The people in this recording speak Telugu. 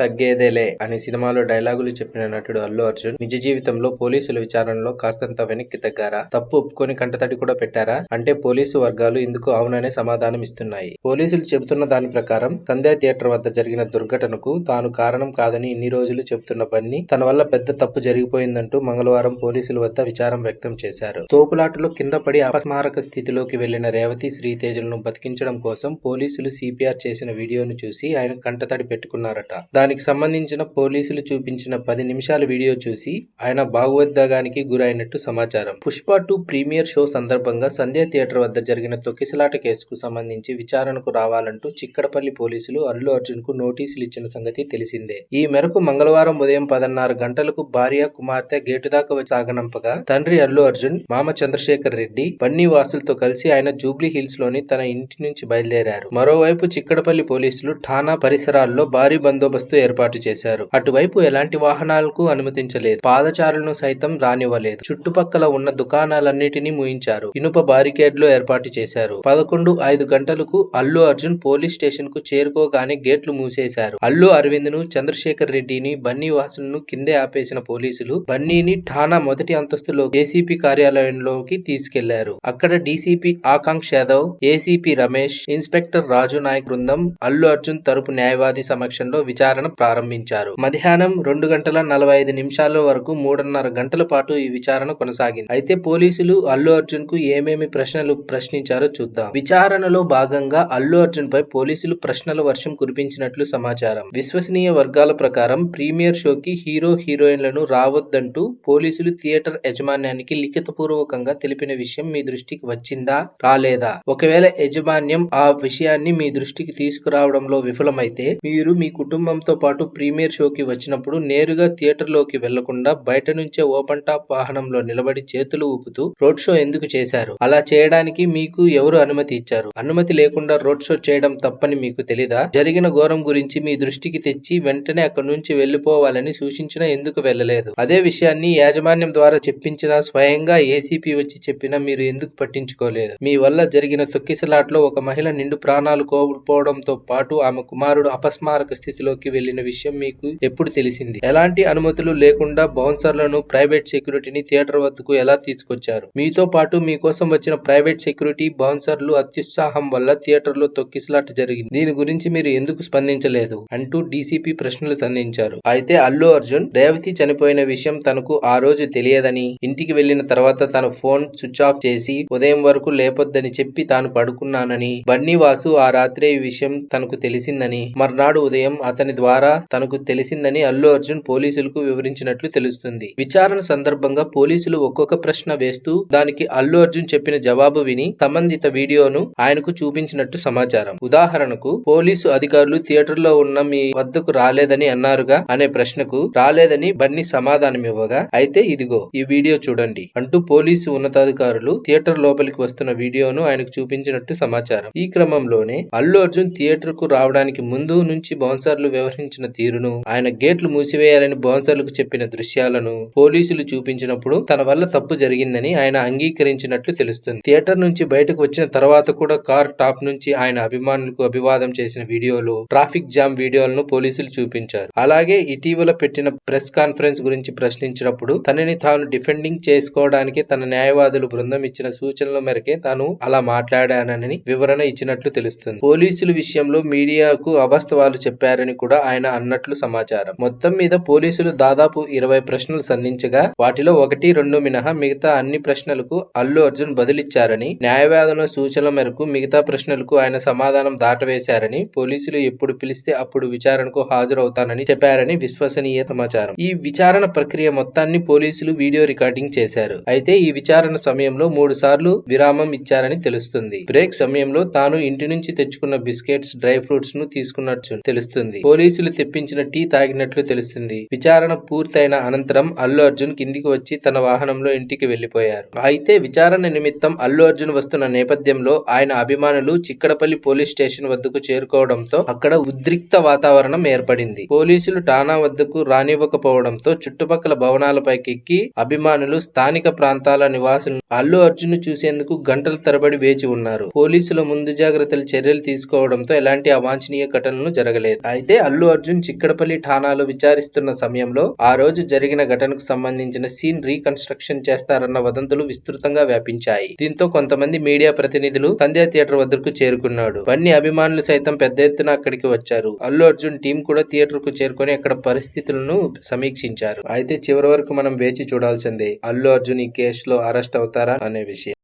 తగ్గేదేలే అని సినిమాలో డైలాగులు చెప్పిన నటుడు అల్లు అర్జున్ నిజ జీవితంలో పోలీసుల విచారణలో కాస్తంత వెనక్కి తగ్గారా? తప్పు ఒప్పుకొని కంటతడి కూడా పెట్టారా? అంటే పోలీసు వర్గాలు ఇందుకు అవుననే సమాధానం ఇస్తున్నాయి. పోలీసులు చెబుతున్న దాని ప్రకారం సంధ్యా థియేటర్ వద్ద జరిగిన దుర్ఘటనకు తాను కారణం కాదని ఇన్ని రోజులు చెబుతున్న బన్నీ తన వల్ల పెద్ద తప్పు జరిగిపోయిందంటూ మంగళవారం పోలీసుల వద్ద విచారం వ్యక్తం చేశారు. తోపులాటలో కింద పడి అపస్మారక స్థితిలోకి వెళ్ళిన రేవతి శ్రీతేజలను బతికించడం కోసం పోలీసులు సిపిఆర్ చేసిన వీడియోను చూసి ఆయన కంటతడి పెట్టుకున్నారట. దానికి సంబంధించిన పోలీసులు చూపించిన పది నిమిషాల వీడియో చూసి ఆయన భాగవద్వేగానికి గురైనట్టు సమాచారం. పుష్ప టూ ప్రీమియర్ షో సందర్భంగా సంధ్యా థియేటర్ వద్ద జరిగిన తొక్కిసలాట కేసుకు సంబంధించి విచారణకు రావాలంటూ చిక్కడపల్లి పోలీసులు అల్లు అర్జున్కు నోటీసులు ఇచ్చిన సంగతి తెలిసిందే. ఈ మేరకు మంగళవారం ఉదయం పదన్నర గంటలకు భార్య కుమార్తె గేటు దాకా సాగనంపగా తండ్రి అల్లు అర్జున్ మామ చంద్రశేఖర్ రెడ్డి బన్నీ వాసులతో కలిసి ఆయన జూబ్లీ హిల్స్లోని తన ఇంటి నుంచి బయలుదేరారు. మరోవైపు చిక్కడపల్లి పోలీసులు ఠాణా పరిసరాల్లో భారీ బందోబస్తు ఏర్పాటు చేశారు. అటువైపు ఎలాంటి వాహనాలకు అనుమతించలేదు. పాదచారులను సైతం రానివ్వలేదు. చుట్టుపక్కల ఉన్న దుకాణాలన్నిటినీ ముయించారు. ఇనుప బారికేడ్లు ఏర్పాటు చేశారు. పదకొండు ఐదు గంటలకు అల్లు అర్జున్ పోలీస్ స్టేషన్కు చేరుకోగానే గేట్లు మూసేశారు. అల్లు అరవింద్ను చంద్రశేఖర్ రెడ్డిని బన్నీ వాసులను కిందే ఆపేసిన పోలీసులు బన్నీని ఠానా మొదటి అంతస్తులో ఏసీపీ కార్యాలయంలోకి తీసుకెళ్ళారు. అక్కడ DCP Akanksha Yadav ACP Ramesh inspector Raju Naik బృందం అల్లు అర్జున్ తరపు న్యాయవాది సమక్షంలో విచారణ ప్రారంభించారు. మధ్యాహ్నం రెండు గంటల నలభై ఐదు నిమిషాల వరకు మూడున్నర గంటల పాటు ఈ విచారణ కొనసాగింది. అయితే పోలీసులు అల్లు అర్జున్కు ఏమేమి ప్రశ్నలు ప్రశ్నించారో చూద్దాం. విచారణలో భాగంగా అల్లు అర్జున్ పై పోలీసులు ప్రశ్నల వర్షం కురిపించినట్లు సమాచారం. విశ్వసనీయ వర్గాల ప్రకారం ప్రీమియర్ షోకి హీరో హీరోయిన్లను రావద్దంటూ పోలీసులు థియేటర్ యాజమాన్యానికి లిఖితపూర్వకంగా తెలిపిన విషయం మీ దృష్టికి వచ్చిందా? రాలేదా? ఒకవేళ యాజమాన్యం ఆ విషయాన్ని మీ దృష్టికి తీసుకురావడంలో విఫలమైతే మీరు మీ కుటుంబంతో పాటు ప్రీమియర్ షోకి వచ్చినప్పుడు నేరుగా థియేటర్లోకి వెళ్ళకుండా బయట నుంచే ఓపెన్ టాప్ వాహనంలో నిలబడి చేతులు ఊపుతూ రోడ్ షో ఎందుకు చేశారు? అలా చేయడానికి మీకు ఎవరు అనుమతి ఇచ్చారు? అనుమతి లేకుండా రోడ్ షో చేయడం తప్పని మీకు తెలీదా? జరిగిన ఘోరం గురించి మీ దృష్టికి తెచ్చి వెంటనే అక్కడి నుంచి వెళ్ళిపోవాలని సూచించినా ఎందుకు వెళ్ళలేదు? అదే విషయాన్ని యాజమాన్యం ద్వారా చెప్పించినా స్వయంగా ఏసీపీ వచ్చి చెప్పినా మీరు ఎందుకు పట్టించుకోలేదు? మీ వల్ల జరిగిన తొక్కిసలాట్లో ఒక మహిళ నిండు ప్రాణాలు కోల్పోవడంతో పాటు ఆమె కుమారుడు అపస్మారక స్థితిలోకి వెళ్ళిన విషయం మీకు ఎప్పుడు తెలిసింది? ఎలాంటి అనుమతులు లేకుండా బౌన్సర్లను ప్రైవేట్ సెక్యూరిటీని థియేటర్ వద్దకు ఎలా తీసుకొచ్చారు? మీతో పాటు మీకోసం వచ్చిన ప్రైవేట్ సెక్యూరిటీ బౌన్సర్లు అత్యుత్సాహం వల్ల థియేటర్లో తొక్కిసలాట జరిగింది. దీని గురించి మీరు ఎందుకు స్పందించలేదు? అంటూ డీసీపీ ప్రశ్నలు సంధించారు. అయితే అల్లు అర్జున్ రేవతి చనిపోయిన విషయం తనకు ఆ రోజు తెలియదని ఇంటికి వెళ్ళిన తర్వాత తన ఫోన్ స్విచ్ ఆఫ్ చేసి ఉదయం వరకు లేపొద్దని చెప్పి తాను పడుకున్నానని బన్నీ వాసు ఆ రాత్రే ఈ విషయం తనకు తెలిసిందని మర్నాడు ఉదయం అతని ద్వారా తనకు తెలిసిందని అల్లు అర్జున్ పోలీసులకు వివరించినట్లు తెలుస్తుంది. విచారణ సందర్భంగా పోలీసులు ఒక్కొక్క ప్రశ్న వేస్తూ దానికి అల్లు అర్జున్ చెప్పిన జవాబు విని సంబంధిత వీడియోను ఆయనకు చూపించినట్టు సమాచారం. ఉదాహరణకు పోలీసు అధికారులు థియేటర్లో ఉన్న మీ వద్దకు రాలేదని అన్నారుగా అనే ప్రశ్నకు రాలేదని బన్నీ సమాధానం ఇవ్వగా అయితే ఇదిగో ఈ వీడియో చూడండి అంటూ పోలీసు ఉన్నతాధికారులు థియేటర్ లోపలికి వస్తున్న వీడియోను ఆయనకు చూపించినట్టు సమాచారం. ఈ క్రమంలోనే అల్లు అర్జున్ థియేటర్కు రావడానికి ముందు నుంచి బౌన్సర్లు వ్యవహరించిన తీరును ఆయన గేట్లు మూసివేయాలని బౌన్సర్లకు చెప్పిన దృశ్యాలను పోలీసులు చూపించినప్పుడు తన వల్ల తప్పు జరిగిందని ఆయన అంగీకరించినట్లు తెలుస్తుంది. థియేటర్ నుంచి బయటకు వచ్చిన తర్వాత కూడా కార్ టాప్ నుంచి ఆయన అభిమానులకు అభివాదం చేసిన వీడియోలు ట్రాఫిక్ జామ్ వీడియోలను పోలీసులు చూపించారు. అలాగే ఇటీవల పెట్టిన ప్రెస్ కాన్ఫరెన్స్ గురించి ప్రశ్నించినప్పుడు తనని తాను డిఫెండింగ్ చేసుకోవడానికి తన న్యాయవాదులు బృందం ఇచ్చిన సూచనల మేరకే తాను అలా మాట్లాడానని వివరణ ఇచ్చినట్లు తెలుస్తుంది. పోలీసుల విషయంలో మీడియాకు అవాస్తవాలు చెప్పారని కూడా ఆయన అన్నట్లు సమాచారం. మొత్తం మీద పోలీసులు దాదాపు ఇరవై ప్రశ్నలు సంధించగా వాటిలో ఒకటి రెండు మినహా మిగతా అన్ని ప్రశ్నలకు అల్లు అర్జున్ బదులిచ్చారని న్యాయవాదుల సూచనల మేరకు మిగతా ప్రశ్నలకు ఆయన సమాధానం దాటవేశారని పోలీసులు ఎప్పుడు పిలిస్తే అప్పుడు విచారణకు హాజరవుతానని చెప్పారని విశ్వసనీయ సమాచారం. ఈ విచారణ ప్రక్రియ మొత్తాన్ని పోలీసులు వీడియో రికార్డింగ్ చేశారు. అయితే ఈ విచారణ సమయంలో మూడు సార్లు విరామం ఇచ్చారని తెలుస్తుంది. బ్రేక్ సమయంలో తాను ఇంటి నుంచి తెచ్చుకున్న బిస్కెట్స్ డ్రై ఫ్రూట్స్ను తీసుకున్నట్టు తెలుస్తుంది. పోలీసులు తెప్పించిన టీ తాగినట్లు తెలుస్తుంది. విచారణ పూర్తయిన అనంతరం అల్లు అర్జున్ కిందికి వచ్చి తన వాహనంలో ఇంటికి వెళ్ళిపోయారు అయితే విచారణ నిమిత్తం అల్లు అర్జున్ వస్తున్న నేపథ్యంలో ఆయన అభిమానులు చిక్కడపల్లి పోలీస్ స్టేషన్ వద్దకు చేరుకోవడంతో అక్కడ ఉద్రిక్త వాతావరణం ఏర్పడింది. పోలీసులు ఠానా వద్దకు రానివ్వకపోవడంతో చుట్టుపక్కల భవనాలపైకి ఎక్కి అభిమానులు స్థానిక ప్రాంతాల నివాసులను అల్లు అర్జున్ చూసేందుకు గంటల తరబడి వేచి ఉన్నారు. పోలీసుల ముందు జాగ్రత్తలు చర్యలు తీసుకోవడంతో ఎలాంటి అవాంఛనీయ ఘటనలు జరగలేదు. అయితే అల్లు అర్జున్ చిక్కడపల్లి ఠానాలో విచారిస్తున్న సమయంలో ఆ రోజు జరిగిన ఘటనకు సంబంధించిన సీన్ రీకన్స్ట్రక్షన్ చేస్తారన్న వదంతులు విస్తృతంగా వ్యాపించాయి. దీంతో కొంతమంది మీడియా ప్రతినిధులు సంధ్యా థియేటర్ వద్దకు చేరుకున్నాడు. బన్నీ అభిమానులు సైతం పెద్ద ఎత్తున అక్కడికి వచ్చారు. అల్లు అర్జున్ టీం కూడా థియేటర్కు చేరుకొని అక్కడ పరిస్థితులను సమీక్షించారు. అయితే చివరి వరకు మనం వేచి చూడాల్సిందే అల్లు అర్జున్ ఈ కేసులో అరెస్ట్ అవుతారా అనే విషయం.